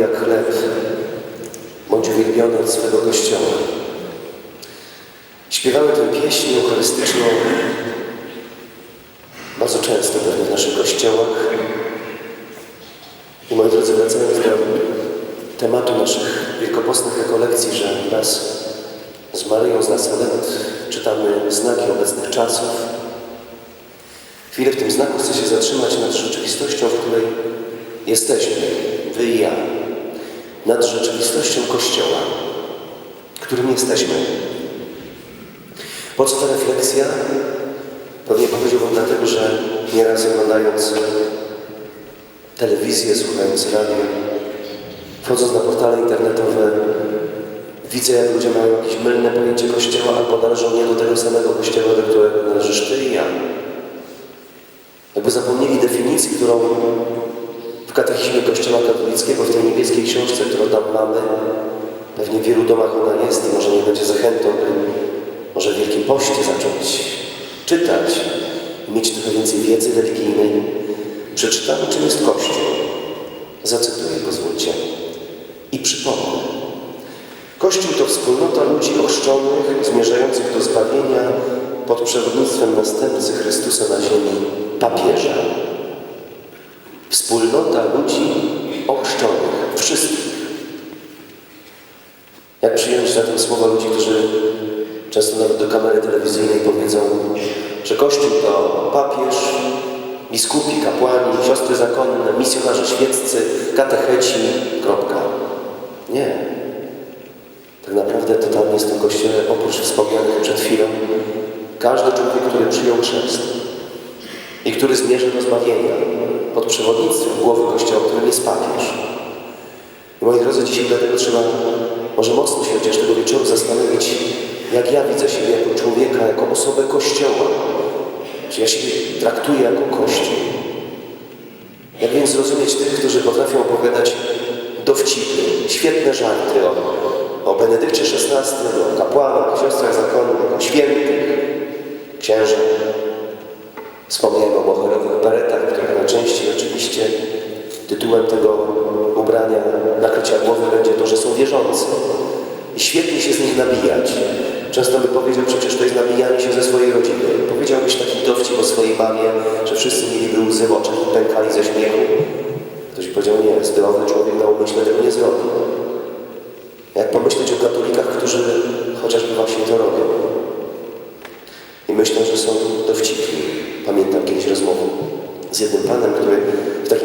Jak chleb, bądź uwielbiony od swego Kościoła. Śpiewamy tę pieśń eucharystyczną bardzo często pewnie w naszych kościołach. I moi drodzy, wracając do tematu naszych wielkopostnych rekolekcji, że wraz z Maryją z Nazaret czytamy znaki obecnych czasów. Chwilę w tym znaku chcę się zatrzymać nad rzeczywistością, w której jesteśmy, wy i ja. Nad rzeczywistością Kościoła, którym jesteśmy. Po co ta refleksja? Pewnie powiedziałbym dlatego, że nieraz oglądając telewizję, słuchając radia, wchodząc na portale internetowe, widzę, jak ludzie mają jakieś mylne pojęcie Kościoła, albo należą nie do tego samego Kościoła, do którego należysz Ty i ja. Jakby zapomnieli definicji, którą w katechizmie Kościoła katolickiego, w tej niebieskiej książce, którą tam mamy, pewnie w wielu domach ona jest i może nie będzie zachętą, by może w Wielkim Poście zacząć czytać i mieć trochę więcej wiedzy religijnej. Przeczytamy, czym jest Kościół. Zacytuję, pozwólcie. I przypomnę. Kościół to wspólnota ludzi ochrzczonych, zmierzających do zbawienia pod przewodnictwem następcy Chrystusa na ziemi, papieża. Wspólnota ludzi ochrzczonych, wszystkich. Jak przyjąć zatem słowa ludzi, którzy często nawet do kamery telewizyjnej powiedzą, że Kościół to papież, biskupi, kapłani, siostry zakonne, misjonarze świeccy, katecheci, kropka. Nie. Tak naprawdę to tam jest w tym Kościele, oprócz wspomnianych przed chwilą, każdy człowiek, który przyjął chrzest i który zmierza do zbawienia pod przewodnictwem głowy Kościoła, którym jest papież. I moi drodzy, dzisiaj dlatego trzeba może mocno się chociaż tego wieczoru zastanowić, jak ja widzę siebie jako człowieka, jako osobę Kościoła. Czy ja siebie traktuję jako Kościół? Jak więc zrozumieć tych, którzy potrafią opowiadać dowcipy, świetne żarty o, o Benedykcie XVI, o kapłanach, siostrach zakonnych, o świętych, księżach. Wspomniałem o moherowych beretach, które najczęściej oczywiście tytułem tego ubrania, nakrycia głowy będzie to, że są wierzący. I świetnie się z nich nabijać. Często by powiedział, przecież to jest nabijanie się ze swojej rodziny. Powiedziałbyś taki dowcip o swojej mamie, że wszyscy mieliby łzy w oczach i pękali ze śmiechu. Ktoś powiedział, nie, zdrowy człowiek na umyśle tego nie zrobi. Jak pomyśleć o katolikach, którzy chociażby właśnie to robią. I myślę, że są dowcipni. Pamiętam kiedyś rozmowę z jednym panem, który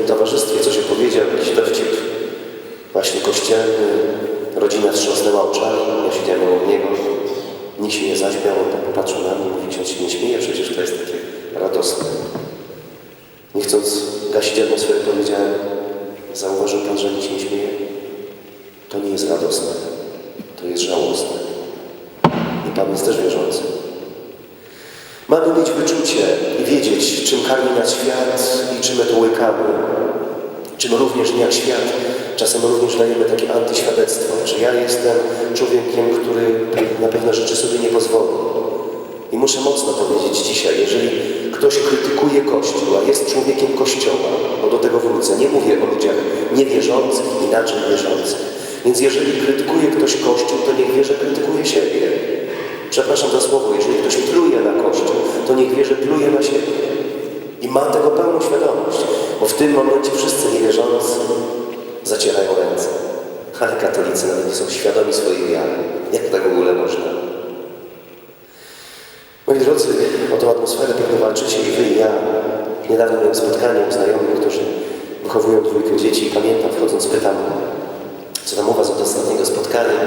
takim towarzystwie coś opowiedział, jakiś dowcip właśnie kościelny, rodzina wstrząsnęła oczami, ja siedziałem obok niego, nikt się nie zaśmiał, on tak popatrzył na mnie, mówi, ksiądz się nie śmieje, przecież to jest takie radosne. Nie chcąc gasić atmosfery, powiedziałem, zauważył Pan, że nikt się nie śmieje? To nie jest radosne, to jest żałosne. I Pan jest też wierzący. Mamy mieć wyczucie i wiedzieć, czym karmi nas świat i czym my to łykamy. Czym również nie jak świat, czasem również dajemy takie antyświadectwo, że ja jestem człowiekiem, który na pewne rzeczy sobie nie pozwoli. I muszę mocno powiedzieć dzisiaj, jeżeli ktoś krytykuje Kościół, a jest człowiekiem Kościoła, bo do tego wrócę, nie mówię o ludziach niewierzących, inaczej wierzących. Więc jeżeli krytykuje ktoś Kościół, to niech wie, że krytykuje siebie. Przepraszam za słowo, jeżeli ktoś pluje na Kościół, to niech wie, że pluje na siebie. I ma tego pełną świadomość, bo w tym momencie wszyscy niewierzący zacierają ręce. Ale katolicy nawet nie są świadomi swojej wiary. Jak tak w ogóle można? Moi drodzy, o tę atmosferę pewnie walczycie i wy i ja. Niedawno miałem spotkanie u znajomych, którzy wychowują dwójkę dzieci i pamiętam, wchodząc pytam, co tam was od ostatniego spotkania.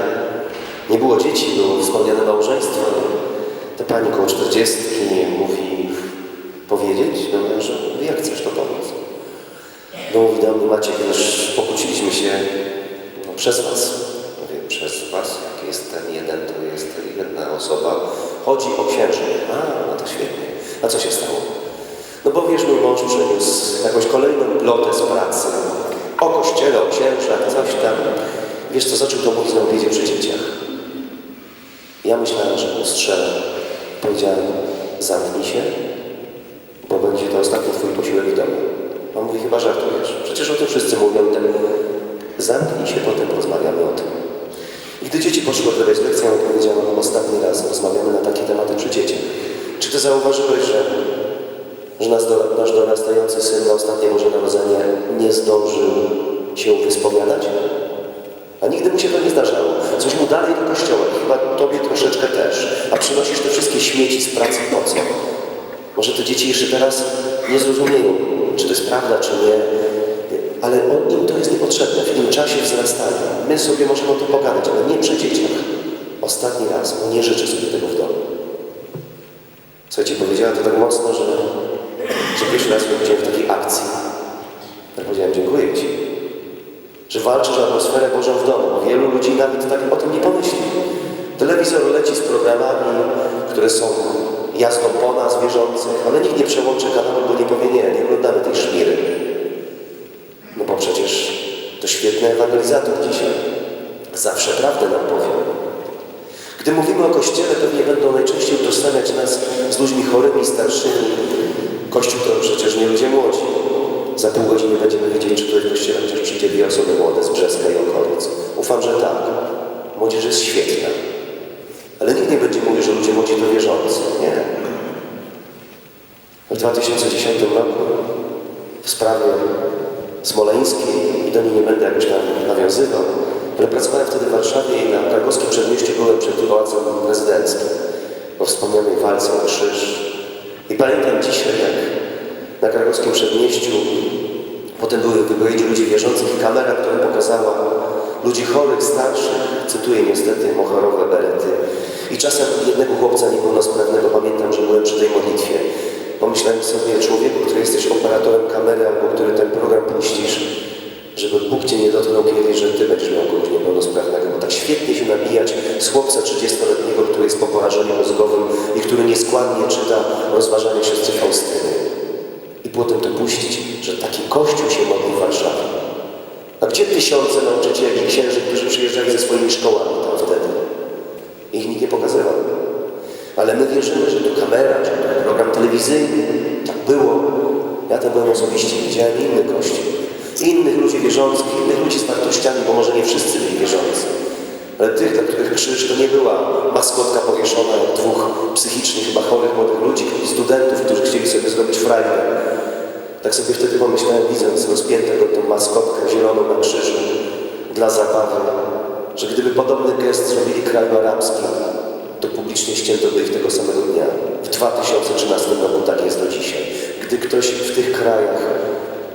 Nie było dzieci, było wspomniane małżeństwo. Ta pani koło czterdziestki mówi powiedzieć, ja, że jak chcesz to pomóc. No mówi do mnie, Maciek, już pokłóciliśmy się no, przez was. Mówię, przez was? Jak jest ten jeden, to jest jedna osoba. Chodzi o księży. A, no to świetnie. A co się stało? No bo wiesz, mój mąż przyniósł jakąś kolejną plotę z pracy. O kościele, o księżach, coś tam. Wiesz co, zaczął to mówić na obiedzie przy dzieciach. Ja myślałem, że ustrzelę. Powiedziałem, zamknij się, to ostatni twój posiłek w domu. On mówi, chyba żartujesz. Przecież o tym wszyscy mówią tak Zamknij się, potem porozmawiamy o tym. I gdy dzieci poszły odrabiać lekcję, ja powiedziałem im ostatni raz, rozmawiamy na takie tematy przy dzieciach. Czy ty zauważyłeś, że, że nasz, do, nasz dorastający syn na ostatnie Boże Narodzenie nie zdążył się wyspowiadać? A nigdy mu się to nie zdarzało. Coś mu dalej do kościoła chyba tobie troszeczkę też. A przynosisz te wszystkie śmieci z pracy po co? Może dzieci jeszcze teraz nie zrozumieją, czy to jest prawda, czy nie. Ale im to jest niepotrzebne. W tym czasie wzrastają. My sobie możemy o tym pogadać, ale nie przy dzieciach. Ostatni raz, bo nie życzę sobie tego w domu. Słuchajcie, powiedziała to tak mocno, że, że pierwszy raz widziałem w takiej akcji. Ja powiedziałem, dziękuję Ci że walczysz o atmosferę Bożą w domu. Wielu ludzi nawet tak o tym nie pomyśli. Telewizor leci z programami, które są jasno po nas, wierzących, ale nikt nie przełączy kanału, bo nie powie nie, nie oglądamy tej szmiry. No bo przecież to świetny ewangelizator dzisiaj. Zawsze prawdę nam powie. Gdy mówimy o Kościele, pewnie będą najczęściej utożsamiać nas z ludźmi chorymi, starszymi. Kościół to przecież nie ludzie młodzi. Za pół godziny będziemy wiedzieć, czy w Kościele chociaż przyjdzie dwie osoby młode z Brzeska i okolic. Ufam, że tak. Młodzież jest świetna. Ludzie młodzi to wierzący. Nie. W 2010 roku w sprawie smoleńskiej i do niej nie będę jakoś tam nawiązywał, ale pracowałem wtedy w Warszawie i na krakowskim przedmieściu byłem przed pałacem prezydenckim po wspomnianej walce o krzyż. I pamiętam dzisiaj, jak na krakowskim przedmieściu potem były wypowiedzi ludzi wierzących i kamera, która pokazała ludzi chorych, starszych, cytuję niestety, mochorowe berety. Czasem jednego chłopca niepełnosprawnego, pamiętam, że byłem przy tej modlitwie. Pomyślałem sobie, człowieku, który jesteś operatorem kamery albo który ten program puścisz, żeby Bóg Cię nie dotknął kiedyś, że Ty będziesz miał kogoś niepełnosprawnego, bo tak świetnie się nabijać z chłopca 30-letniego, który jest po porażeniu mózgowym i który nieskładnie czyta rozważania siostry Faustyny. I potem to puścić, że taki kościół się modli w Warszawie. A gdzie tysiące nauczycieli, księży, którzy przyjeżdżali ze swoimi szkołami tam wtedy? Ich nikt nie pokazywał. Ale my wierzymy, że to kamera, że to program telewizyjny. Tak było. Ja tam byłem osobiście, widziałem inny kościół. Innych ludzi wierzących, innych ludzi z wartościami, bo może nie wszyscy byli wierzący. Ale tych, dla których krzyż to nie była maskotka powieszona jak dwóch psychicznie chyba chorych młodych ludzi, studentów, którzy chcieli sobie zrobić frajdę. Tak sobie wtedy pomyślałem, widząc rozpiętego tą maskotkę zieloną na krzyżu dla zabawy, że gdyby podobny gest zrobili kraju arabskim, to publicznie ścięto ich tego samego dnia. W 2013 roku tak jest do dzisiaj. Gdy ktoś w tych krajach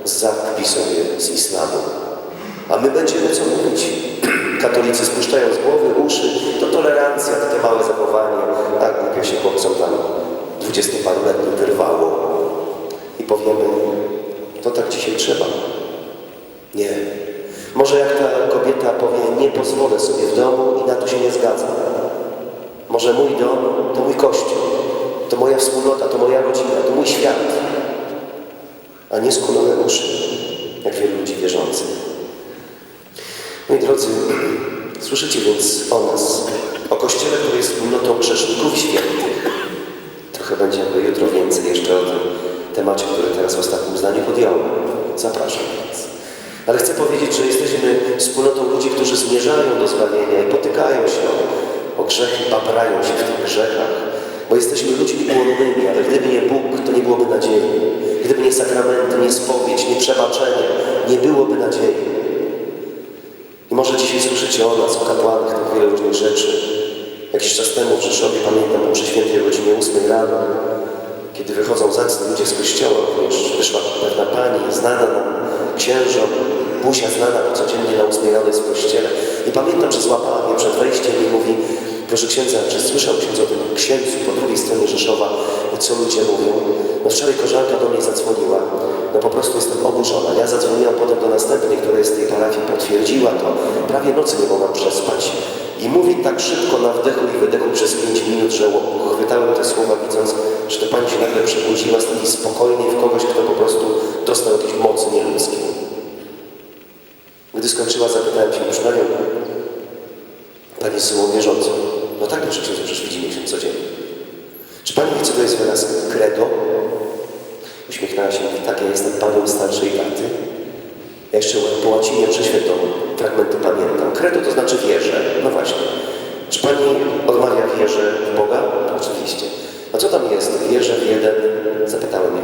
zakpi sobie z islamu, a my będziemy co mówić. Katolicy spuszczają z głowy uszy, to tolerancja, to te małe zachowanie. Tak głupio się chłopcom tam dwudziestoparoletnim wyrwało. I powiemy, to tak dzisiaj trzeba. Nie. Może jak ta kobieta powie, nie pozwolę sobie w domu i na to się nie zgadzam. Może mój dom to mój kościół, to moja wspólnota, to moja rodzina, to mój świat. A nie skulone uszy, jak wielu ludzi wierzących. Moi drodzy, słyszycie więc o nas, o Kościele, który jest wspólnotą grzeszników świętych. Trochę będziemy jutro więcej jeszcze o tym temacie, który teraz w ostatnim zdaniu podjąłem. Zapraszam więc. Ale chcę powiedzieć, że jesteśmy wspólnotą ludzi, którzy zmierzają do zbawienia i potykają się grzechy, babrają się w tych grzechach, bo jesteśmy ludźmi ułomnymi, ale gdyby nie Bóg, to nie byłoby nadziei. Gdyby nie sakramenty, nie spowiedź, nie przebaczenie, nie byłoby nadziei. I może dzisiaj słyszycie o nas, o kapłanach, tak wiele różnych rzeczy. Jakiś czas temu w Rzeszowie, pamiętam, przy świętej godzinie 8 rano, kiedy wychodzą zacni ludzie z kościoła, również wyszła pewna pani, znana nam, księżo, Buzia znana, bo codziennie na 8 rano jest w kościele. I pamiętam, że złapała mnie przed wejściem i mówi, proszę księdza, czy słyszał ksiądz o tym księdzu po drugiej stronie Rzeszowa, co ludzie mówią? No wczoraj koleżanka do mnie zadzwoniła, no po prostu jestem oburzona. Ja zadzwoniłam potem do następnej, która jest z tej parafii, potwierdziła to. Prawie nocy nie mogłam przespać. I mówi tak szybko na wdechu i wydechu przez pięć minut, że chwytałem te słowa, widząc, że to pani się nagle przebudziła z takiej spokojnej w kogoś, kto po prostu dostał jakieś mocy nieludzkie. Gdy skończyła, zapytałem się, proszę panią, pani jest sumą wierzącą. No tak, proszę księdza, przecież widzimy się codziennie. Czy pani wie, co to jest wyraz credo? Uśmiechnęła się, tak, ja jestem panem starszej taty. Ja jeszcze po łacinie prześwietną fragmenty pamiętam. Credo to znaczy wierzę. No właśnie. Czy Pani odmawia wierze w Boga? Oczywiście. A co tam jest? Wierzę w jeden? Zapytałem ją.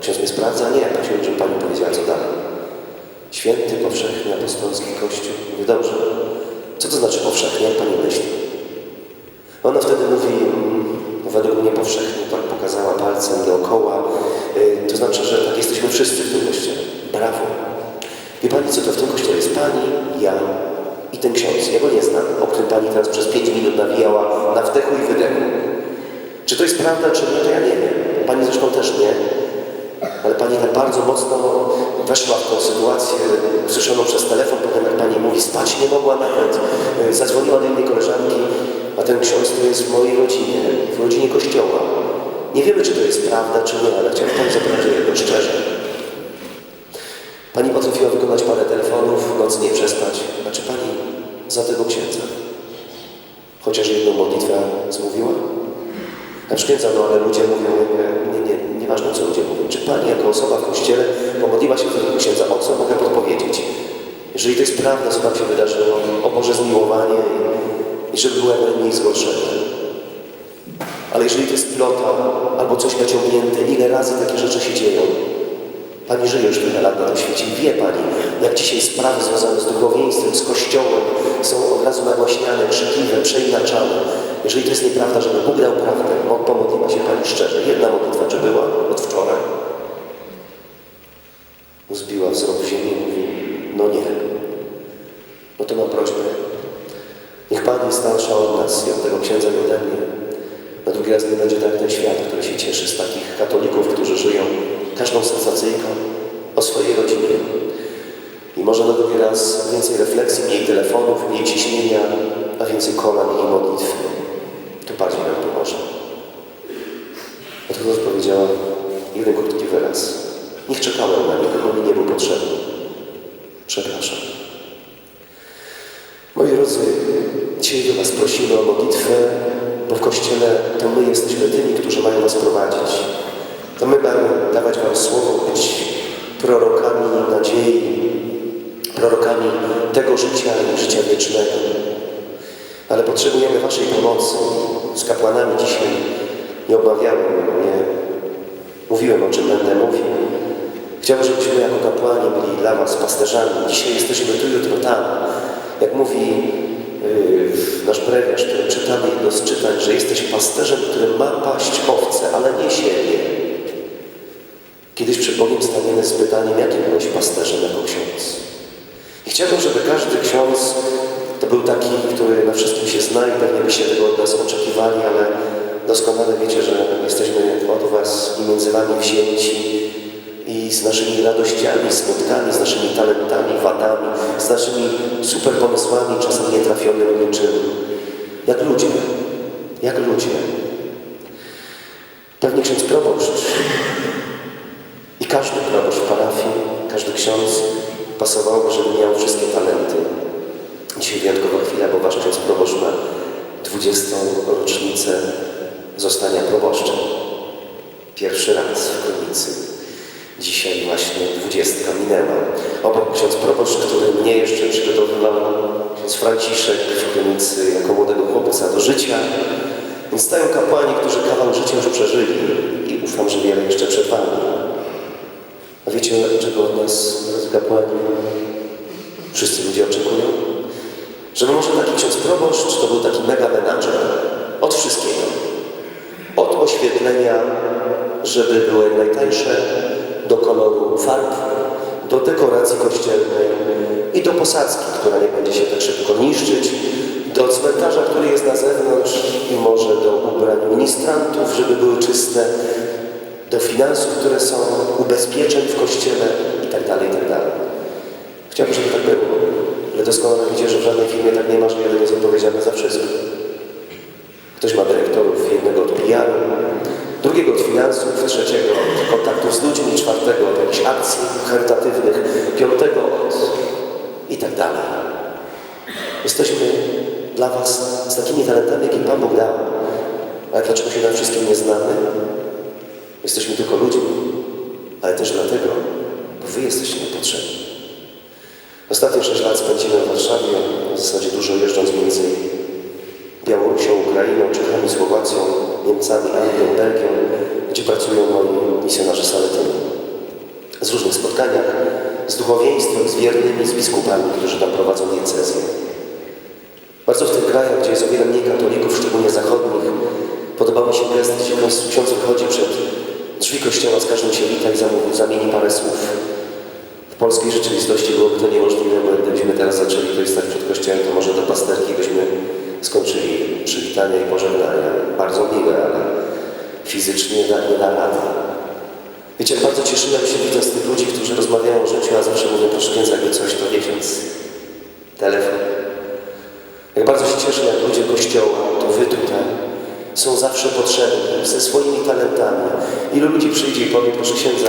Ksiądz mnie sprawdza? Nie. Prosiłem, żeby Pani powiedziała, co dalej. Święty, powszechny, apostolski Kościół. Mówię, dobrze. Co to znaczy powszechnie? Jak Pani myśli? Ona wtedy mówi, mm, według mnie powszechnie, tak pokazała palcem dookoła. Y, to znaczy, że tak jesteśmy wszyscy w tym kościele. Brawo. Wie Pani, co to w tym kościele jest? Pani, ja i ten ksiądz. Ja go którym Pani teraz przez pięć minut nawijała na wdechu i wydechu. Czy to jest prawda, czy nie, to ja nie wiem. Pani zresztą też nie. Ale Pani tak bardzo mocno weszła w tą sytuację, usłyszoną przez telefon, potem jak Pani mówi, spać nie mogła nawet, y, zadzwoniła do innej koleżanki, a ten ksiądz to jest w mojej rodzinie, w rodzinie Kościoła. Nie wiemy, czy to jest prawda, czy nie, ale chciałbym Pani zapytać o jedno szczerze. Pani potrafiła wykonać parę telefonów, noc nie przespać. A czy Pani za tego księdza chociaż jedną modlitwę zmówiła? Na księdza, no ale ludzie mówią, nie, nie, nie, nieważne co ludzie mówią. Czy Pani jako osoba w Kościele pomodliła się do tego księdza? O co mogę podpowiedzieć? Jeżeli to jest prawda, co tam się wydarzyło, o Boże zmiłowanie i, żeby jak najmniej zgorszenia. Ale jeżeli to jest plota albo coś naciągnięte, ile razy takie rzeczy się dzieją? Pani żyje już tyle lat na tym świecie i wie Pani, jak dzisiaj sprawy związane z duchowieństwem, z Kościołem są od razu nagłaśniane, krzykliwe, przeinaczane. Jeżeli to jest nieprawda, żeby Bóg dał prawdę, mo- pomodliła się Pani szczerze. Jedna modlitwa, czy była od wczoraj? Zbiła wzrok w ziemię i mówi, no nie. No to mam prośbę. Niech Pani starsza od nas i od tego księdza i ode mnie. Na drugi raz nie będzie tak ten świat, który się cieszy z takich katolików, którzy żyją każdą sensacyjką o swojej rodzinie. I może na drugi raz więcej refleksji, mniej telefonów, mniej ciśnienia, a więcej kolan i modlitw. To bardziej nam pomoże. Dlatego powiedziała jeden krótki wyraz. Niech czekałem na niego, bo mi nie był potrzebny. Przepraszam. Moi drodzy, dzisiaj do Was prosimy o modlitwę, bo w Kościele to my jesteśmy tymi, którzy mają Was prowadzić. To my mamy dawać Wam słowo, być prorokami nadziei, prorokami tego życia i życia wiecznego. Ale potrzebujemy Waszej pomocy. Z kapłanami dzisiaj nie obawiałem, nie mówiłem, o czym będę mówił. Chciałbym, żebyśmy jako kapłani byli dla Was pasterzami. Dzisiaj jesteśmy tu, jutro tam. Jak mówi yy, nasz brewiarz, który czytamy jedno z czytań, że jesteś pasterzem, który ma paść owce, ale nie siebie. Kiedyś przed Bogiem staniemy z pytaniem, jakim byłeś pasterzem jako ksiądz. I chciałbym, żeby każdy ksiądz to był taki, który na wszystkim się zna i pewnie byście tego od nas oczekiwali, ale doskonale wiecie, że jesteśmy od Was i między Wami wzięci i z naszymi radościami, smutkami, z naszymi talentami, wadami, z naszymi super pomysłami, czasem nietrafionymi niczym. Jak ludzie. Jak ludzie. 20 minęła. Obok ksiądz proboszcz, który mnie jeszcze przygotowywał, ksiądz Franciszek w Krynicy jako młodego chłopca do życia. Więc stają kapłani, którzy kawał życia już przeżyli i ufam, że wiele jeszcze przed. A wiecie, czego od nas, drodzy kapłani, wszyscy ludzie oczekują? Żeby może taki ksiądz proboszcz to był taki mega menadżer od wszystkiego. Od oświetlenia, żeby było jak najtańsze, do koloru farb, do dekoracji kościelnej i do posadzki, która nie będzie się tak szybko niszczyć, do cmentarza, który jest na zewnątrz i może do ubrań ministrantów, żeby były czyste, do finansów, które są, ubezpieczeń w kościele i tak dalej, i tak. Chciałbym, żeby tak było. Ale doskonale wiecie, że w żadnej firmie tak nie ma, że jeden jest odpowiedzialny za wszystko. Ktoś ma PR, drugiego od finansów, trzeciego od kontaktów z ludźmi, czwartego od jakichś akcji charytatywnych, piątego od i tak dalej. Jesteśmy dla Was z takimi talentami, jakie Pan Bóg dał. Ale dlaczego się na wszystkim nie znamy? Jesteśmy tylko ludźmi, ale też dlatego, bo Wy jesteście niepotrzebni. Ostatnie 6 lat spędzimy w Warszawie, w zasadzie dużo jeżdżąc między Białorusią, Ukrainą, Czechami, Słowacją, Niemcami, Anglią, Belgią, gdzie pracują moi misjonarze Saletyny. Z różnych spotkaniach, z duchowieństwem, z wiernymi, z biskupami, którzy tam prowadzą diecezję. Bardzo w tych krajach, gdzie jest o wiele mniej katolików, szczególnie zachodnich, podobał mi się gest, gdzie ksiądz wychodzi przed drzwi kościoła, z każdym się wita i zamówi, zamieni parę słów. W polskiej rzeczywistości byłoby to niemożliwe, bo gdybyśmy teraz zaczęli jest tak przed kościołem, to może do pasterki byśmy skończyli przywitania i pożegnania. Bardzo miłe, ale fizycznie nie da, rady. Wiecie, bardzo cieszyłem się widząc tych ludzi, którzy rozmawiają o życiu, a zawsze mówią, proszę księdza, jakby coś to miesiąc. Telefon. Jak bardzo się cieszę, jak ludzie Kościoła, to wy tutaj, są zawsze potrzebni, ze swoimi talentami. Ilu ludzi przyjdzie i powie, proszę księdza,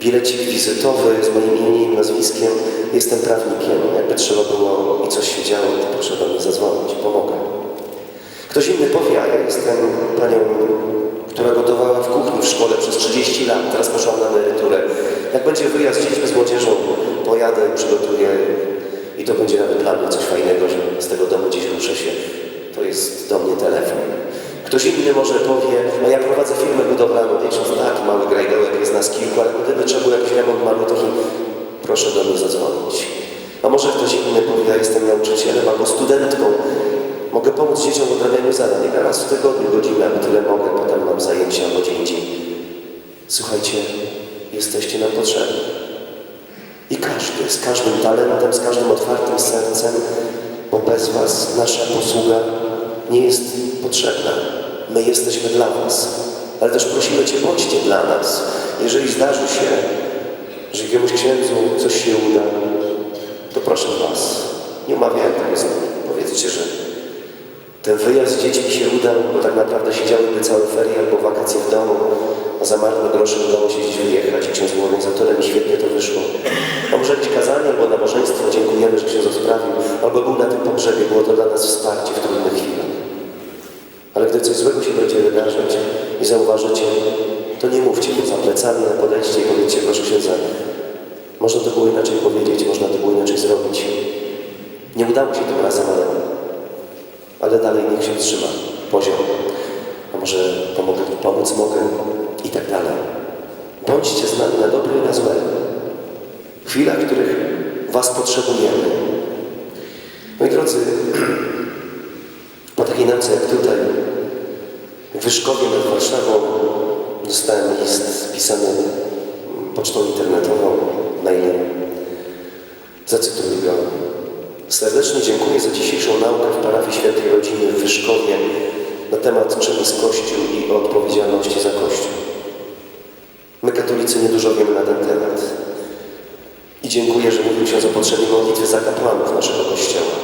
bilecik wizytowy z moim imieniem, nazwiskiem, jestem prawnikiem. Jakby trzeba było i coś się działo, to proszę do mnie zadzwonić, pomogę. Ktoś inny powie, a ja jestem panią, która gotowała w kuchni w szkole przez 30 lat, teraz poszłam na emeryturę. Jak będzie wyjazd z z młodzieżą, pojadę przygotuję i to będzie nawet dla mnie coś fajnego, że z tego domu gdzieś ruszę się. To jest do mnie telefon. Ktoś inny może powie, a ja prowadzę firmę budowlaną, ksiądz tak, mały grajdołek, jest nas kilku, ale gdyby trzeba było jakiś remont malutki, proszę do mnie zadzwonić. A może ktoś inny powie, ja jestem nauczycielem albo studentką, mogę pomóc dzieciom w odrabianiu zadań, raz w tygodniu godzinę, tyle mogę, potem mam zajęcia albo gdzie indziej. Słuchajcie, jesteście nam potrzebni. I każdy, z każdym talentem, z każdym otwartym sercem, bo bez Was nasza posługa nie jest potrzebna. My jesteśmy dla Was. Ale też prosimy Cię, bądźcie dla nas. Jeżeli zdarzy się, że jakiemuś księdzu coś się uda, to proszę Was, nie umawiajmy tego z nami. Powiedzcie, że ten wyjazd z dziećmi się udał, bo tak naprawdę siedziałyby całe ferie albo wakacje w domu, a za marne grosze udało się gdzieś wyjechać ksiądz był organizatorem i świetnie to wyszło. Jakieś kazanie albo nabożeństwo, dziękujemy, że ksiądz sprawił, albo był na tym pogrzebie, było to dla nas wsparcie w trudnych chwilach. Ale gdy coś złego się będzie wydarzać i zauważycie, to nie mówcie poza plecami, ale podejdźcie i powiedzcie, proszę księdza, można to było inaczej powiedzieć, można to było inaczej zrobić. Nie udało się tym razem, ale ale dalej niech się trzyma poziom. A może pomogę, pomóc mogę i tak dalej. Bądźcie z nami na dobre i na złe. W chwilach, których Was potrzebujemy. Moi drodzy, po takiej nocy jak tutaj, w Wyszkowie nad Warszawą, dostałem list pisany pocztą internetową, mailem. Zacytuję go. Serdecznie dziękuję za dzisiejszą naukę w parafii Świętej Rodziny w Wyszkowie na temat czym jest Kościół i o odpowiedzialności za Kościół. My katolicy niedużo wiemy na ten temat. I dziękuję, że mówił ksiądz o potrzebie modlitwy za kapłanów naszego Kościoła.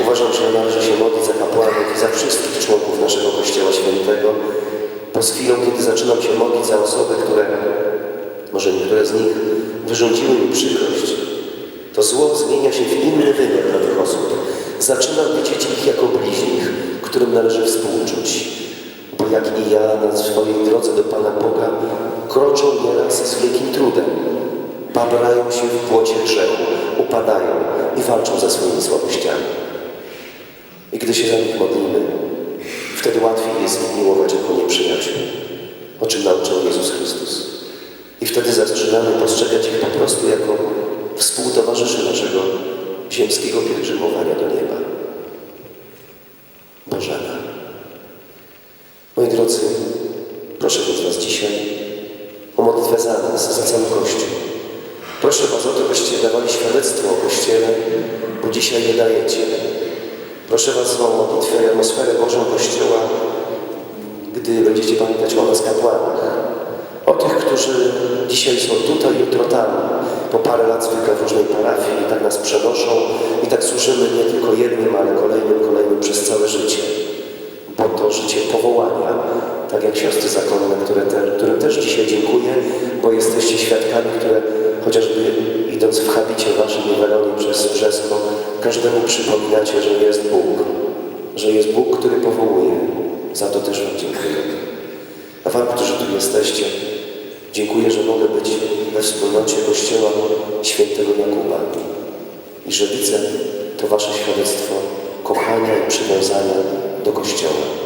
Uważam, że należy się modlić za kapłanów i za wszystkich członków naszego Kościoła Świętego, bo z chwilą, kiedy zaczynam się modlić za osoby, które, może niektóre z nich, wyrządziły mi przykrość, to zło zmienia się w inny wymiar dla tych osób. Zaczynam widzieć ich jako bliźnich, którym należy współczuć. Bo jak i ja na swojej drodze do Pana Boga kroczą nieraz z wielkim trudem. Babrają się w płocie grzechu, upadają i walczą ze swoimi słabościami. I gdy się za nich modlimy, wtedy łatwiej jest ich miłować jako nieprzyjaciół, o czym nauczył Jezus Chrystus. I wtedy zaczynamy postrzegać ich po prostu jako współtowarzyszy naszego ziemskiego pielgrzymowania do nieba. Bożena. Moi drodzy, proszę więc Was dzisiaj o modlitwę za nas, za cały Kościół. Proszę Was o to, byście dawali świadectwo o Kościele, bo dzisiaj je dajecie. Proszę Was o modlitwę i atmosferę Bożą Kościoła, gdy będziecie pamiętać o nas kapłanach. O tych, którzy dzisiaj są tutaj, jutro tam. Po parę lat zwykle w różnej parafii i tak nas przenoszą i tak służymy nie tylko jednym, ale kolejnym, kolejnym przez całe życie. Bo to życie powołania, tak jak siostry zakonne, które te, którym też dzisiaj dziękuję, bo jesteście świadkami, które chociażby idąc w habicie waszym i przez Brzesko, każdemu przypominacie, że jest Bóg, że jest Bóg, który powołuje. Za to też Wam dziękuję. A Wam, którzy tu jesteście, Dziękuję, że mogę być we wspólnocie Kościoła Świętego Jakuba i że widzę to Wasze świadectwo kochania i przywiązania do Kościoła.